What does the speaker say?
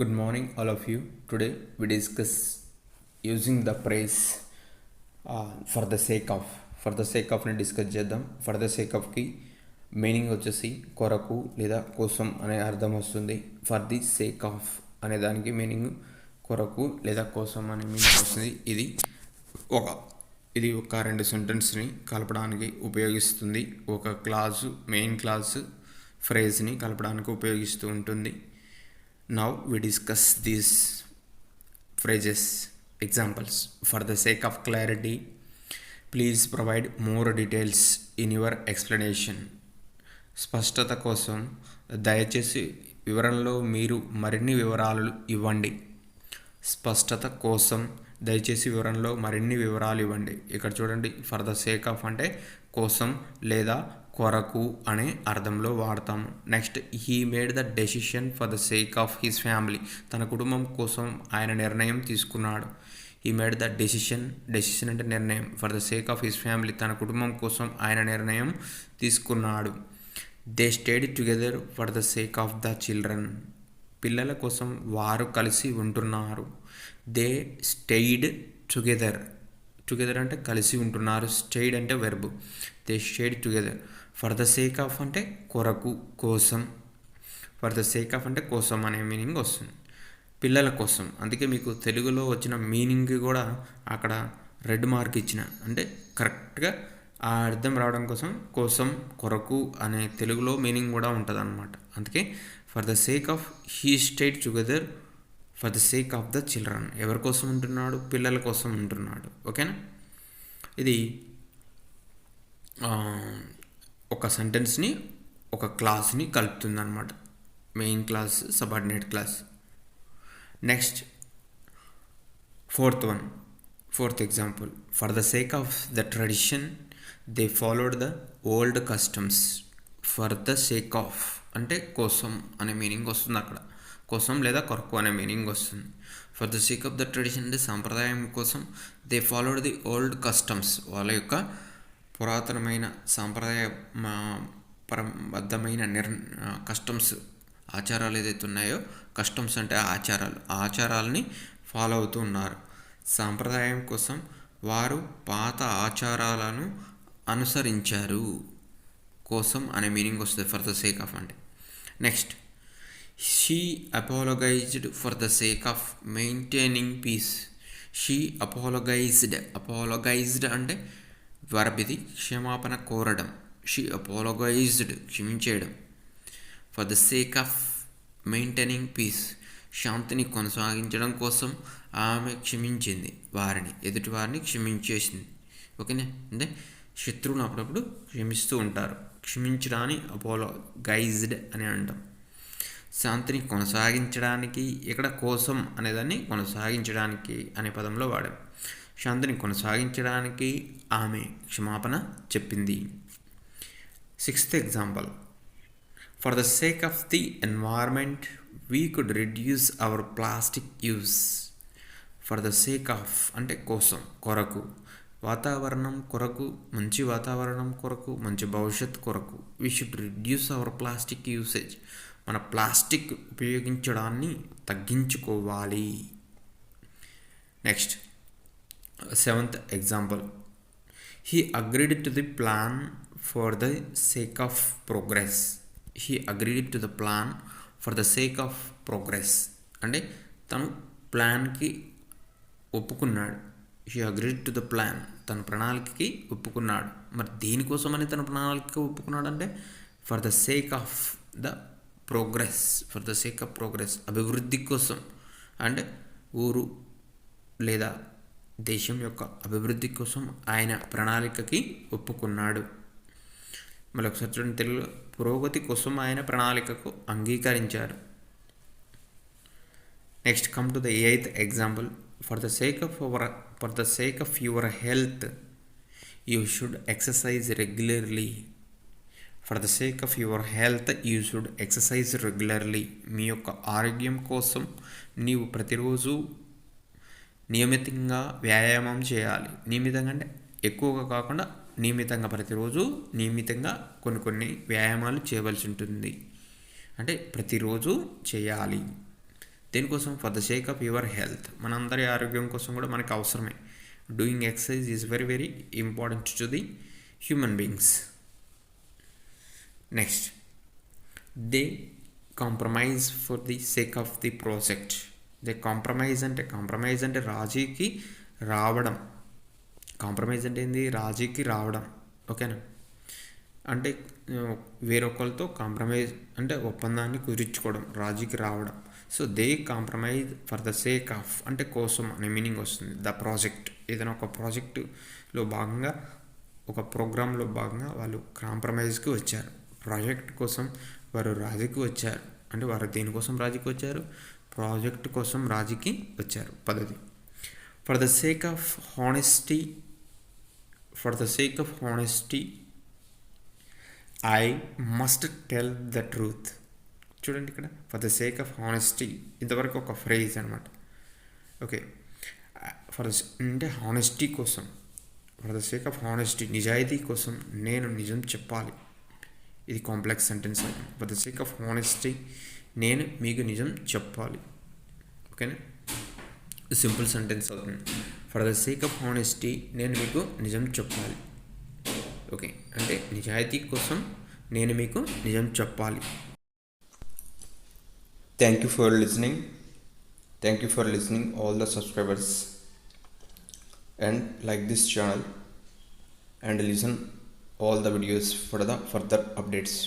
Good morning, all of you. Today we discuss using the phrase uh, for the sake of for the sake ఆఫ్ని discuss చేద్దాం. For the sake ఆఫ్కి meaning వచ్చేసి కొరకు లేదా కోసం అనే అర్థం వస్తుంది. ఫర్ ది సేక్ ఆఫ్ అనే దానికి మీనింగ్ కొరకు లేదా కోసం అనే మీనింగ్ వస్తుంది. ఇది ఒక ఇది ఒక రెండు సెంటెన్స్ని కలపడానికి ఉపయోగిస్తుంది. ఒక క్లాసు మెయిన్ క్లాసు ఫ్రేజ్ని కలపడానికి ఉపయోగిస్తూ ఉంటుంది. Now we discuss these phrases examples. For the sake of clarity please provide more details in your explanation స్పష్టత కోసం దయచేసి వివరణలో మీరు మరిన్ని వివరాలు ఇవ్వండి. స్పష్టత కోసం దయచేసి వివరణలో మరిన్ని వివరాలు ఇవ్వండి. ఇక్కడ చూడండి ఫర్ ద సేక్ ఆఫ్ అంటే కోసం లేదా కొరకు అనే అర్థంలో వాడతాము next he made the decision for the sake of his family తన కుటుంబం కోసం ఆయన నిర్ణయం తీసుకున్నాడు. He made the decision decision అంటే నిర్ణయం. For the sake of his family తన కుటుంబం కోసం ఆయన నిర్ణయం తీసుకున్నాడు. They stayed together for the sake of the children పిల్లల కోసం వారు కలిసి ఉంటున్నారు. దే స్టెయిడ్ టుగెదర్ టుగెదర్ అంటే కలిసి ఉంటున్నారు. స్టెయిడ్ అంటే verb they stayed together for the sake of అంటే కొరకు కోసం. ఫర్ ద సేక్ ఆఫ్ అంటే కోసం అనే మీనింగ్ వస్తుంది. పిల్లల కోసం. అందుకే మీకు తెలుగులో వచ్చిన మీనింగ్ కూడా అక్కడ రెడ్ మార్క్ ఇచ్చిన. అంటే కరెక్ట్గా ఆ అర్థం రావడం కోసం కోసం కొరకు అనే తెలుగులో మీనింగ్ కూడా ఉంటుంది అనమాట అందుకే for the sake of he stayed together for the sake of the children. ఎవరి కోసం ఉంటున్నాడు? పిల్లల కోసం ఉంటున్నాడు. ఓకేనా? ఇది ఒక సెంటెన్స్ని ఒక క్లాస్ని కలుపుతుందన్నమాట. Main clause subordinate clause next fourth one fourth example for the sake of the tradition they followed the old customs for the sake of అంటే కోసం అనే మీనింగ్ వస్తుంది అక్కడ. కోసం లేదా కొరకు అనే మీనింగ్ వస్తుంది. For the sake of the tradition అంటే సాంప్రదాయం కోసం they followed the old customs వాళ్ళ యొక్క పురాతనమైన సాంప్రదాయ పరబద్ధమైన నిర్ కస్టమ్స్ ఆచారాలు ఏదైతే ఉన్నాయో కస్టమ్స్ అంటే ఆచారాలు ఆచారాలని ఫాలో అవుతూ ఉన్నారు. సాంప్రదాయం కోసం వారు పాత ఆచారాలను అనుసరించారు కోసం అనే మీనింగ్ వస్తుంది ఫర్ ద సేక్ ఆఫ్ అంటే. Next she apologized for the sake of maintaining peace. She apologized apologized అంటే వర్బిది క్షమాపణ కోరడం she apologized క్షమించేయడం. For the sake of maintaining peace శాంతిని కొనసాగించడం కోసం ఆమె క్షమించింది. వారిని ఎదుటి వారిని క్షమించేసింది. ఓకేనా? అంటే శత్రువులు అప్పుడప్పుడు క్షమిస్తూ ఉంటారు. క్షమించడాన్ని అపోలో గైజ్డ్ అని అంటాం. శాంతిని కొనసాగించడానికి ఇక్కడ కోసం అనేదాన్ని కొనసాగించడానికి అనే పదంలో వాడాం. శాంతిని కొనసాగించడానికి ఆమె క్షమాపణ చెప్పింది. Sixth example for the sake of the environment we could reduce our plastic use for the sake of అంటే కోసం కొరకు. వాతావరణం కొరకు మంచి వాతావరణం కొరకు మంచి భవిష్యత్ కొరకు. We should reduce our plastic usage మన ప్లాస్టిక్ ఉపయోగించడాన్ని తగ్గించుకోవాలి. Next seventh example he agreed to the plan for the sake of progress he agreed to the plan for the sake of progress అంటే తను ప్లాన్కి ఒప్పుకున్నాడు. He agreed to the plan తన ప్రణాళికకి ఒప్పుకున్నాడు. మరి దేనికోసమని తన ప్రణాళిక ఒప్పుకున్నాడు అంటే for the sake of the progress for the sake of progress అభివృద్ధి కోసం. అంటే ఊరు లేదా దేశం యొక్క అభివృద్ధి కోసం ఆయన ప్రణాళికకి ఒప్పుకున్నాడు. మరొకసారి చూడండి తెలుగులో పురోగతి కోసం ఆయన ప్రణాళికకు అంగీకరించారు. Next come to the eighth example for the sake of our for the sake of your health you should exercise regularly for the sake of your health you should exercise regularly మీ యొక్క ఆరోగ్యం కోసం నీవు ప్రతిరోజు నియమితంగా వ్యాయామం చేయాలి. నియమితంగా అంటే ఎక్కువగా కాకుండా నియమితంగా ప్రతిరోజు నియమితంగా కొన్ని కొన్ని వ్యాయామాలు చేయవలసి ఉంటుంది. అంటే ప్రతిరోజు చేయాలి. దేనికోసం for the sake of your health మనందరి ఆరోగ్యం కోసం కూడా మనకి అవసరమే. Doing exercise is very very important to the human beings next they compromise for the sake of the project they compromise అంటే కాంప్రమైజ్ అంటే రాజీకి రావడం. కాంప్రమైజ్ అంటే ఏంది? రాజీకి రావడం. ఓకేనా? అంటే వేరొకరితో కాంప్రమైజ్ అంటే ఒప్పందాన్ని కుదుర్చుకోవడం రాజీకి రావడం. So they compromise for the sake of అంటే కోసం అనే మీనింగ్ వస్తుంది. The project. ఏదైనా ఒక ప్రాజెక్టులో భాగంగా ఒక ప్రోగ్రాంలో భాగంగా వాళ్ళు కాంప్రమైజ్కి వచ్చారు. ప్రాజెక్ట్ కోసం వారు రాజీకి వచ్చారు. అంటే వారు దేనికోసం రాజీకి వచ్చారు? ప్రాజెక్ట్ కోసం రాజీకి వచ్చారు. పదవి. For the sake of honesty for the sake of honesty I must tell the truth చూడండి ఇక్కడ. For the sake of honesty ఇంతవరకు ఒక ఫ్రేజ్ అనమాట ఓకే ఫర్ అంటే హానెస్టీ కోసం. For the sake of honesty నిజాయితీ కోసం నేను నిజం చెప్పాలి. ఇది complex sentence for the sake of honesty నేను మీకు నిజం చెప్పాలి. ఓకేనా? సింపుల్ సెంటెన్స్ అవుతుంది. For the sake of honesty నేను మీకు నిజం చెప్పాలి. ఓకే? అంటే నిజాయితీ కోసం నేను మీకు నిజం చెప్పాలి. Thank you for listening thank you for listening all the subscribers and like this channel and listen all the videos for the further updates